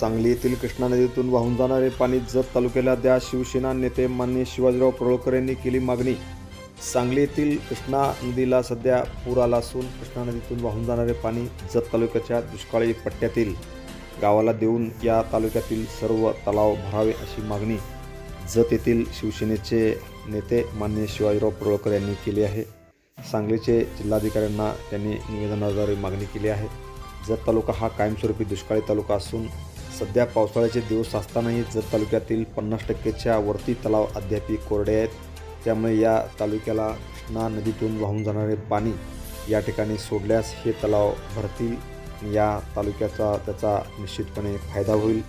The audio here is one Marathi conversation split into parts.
सांगली येथील कृष्णा नदीतून वाहून जाणारे पाणी जत तालुक्याला द्या. शिवसेना नेते मान्य शिवाजीराव परोळकर यांनी केली मागणी. सांगली येथील कृष्णा नदीला सध्या पूर आला असून कृष्णा नदीतून वाहून जाणारे पाणी जत तालुक्याच्या दुष्काळी पट्ट्यातील गावाला देऊन या तालुक्यातील सर्व तलाव भरावे अशी मागणी जत येथील शिवसेनेचे नेते मान्य शिवाजीराव परोळकर यांनी केली आहे. सांगलीचे जिल्हाधिकाऱ्यांना त्यांनी निवेदनाद्वारे मागणी केली आहे. जत तालुका हा कायमस्वरूपी दुष्काळी तालुका असून सध्या पावसाळ्याचे दिवस असतानाही जत तालुक्यातील पन्नास टक्केच्या वरती तलाव अद्यापी कोरडे आहेत. त्यामुळे या तालुक्याला कृष्णा नदीतून वाहून जाणारे पाणी या ठिकाणी सोडल्यास हे तलाव भरतील. या तालुक्याचा त्याचा निश्चितपणे फायदा होईल.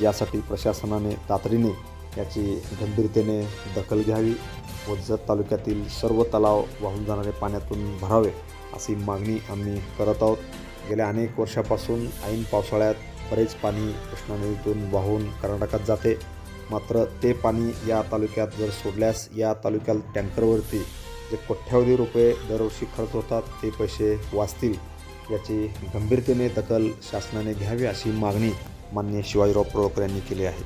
यासाठी प्रशासनाने तातडीने याची गंभीरतेने दखल घ्यावी व जत तालुक्यातील सर्व तलाव वाहून जाणारे पाण्यातून भरावे अशी मागणी आम्ही करत आहोत. गेल्या अनेक वर्षापासून ऐन पावसाळ्यात बरेच पाणी कृष्णा नदीतून वाहून कर्नाटकात जाते. मात्र ते पाणी या तालुक्यात जर सोडल्यास या तालुक्यात टँकरवरती जे कोट्यावधी रुपये दरवर्षी खर्च होतात ते पैसे वाचतील याची गंभीरतेने दखल शासनाने घ्यावी अशी मागणी मान्य शिवाजीराव परोळकर यांनी केली आहे.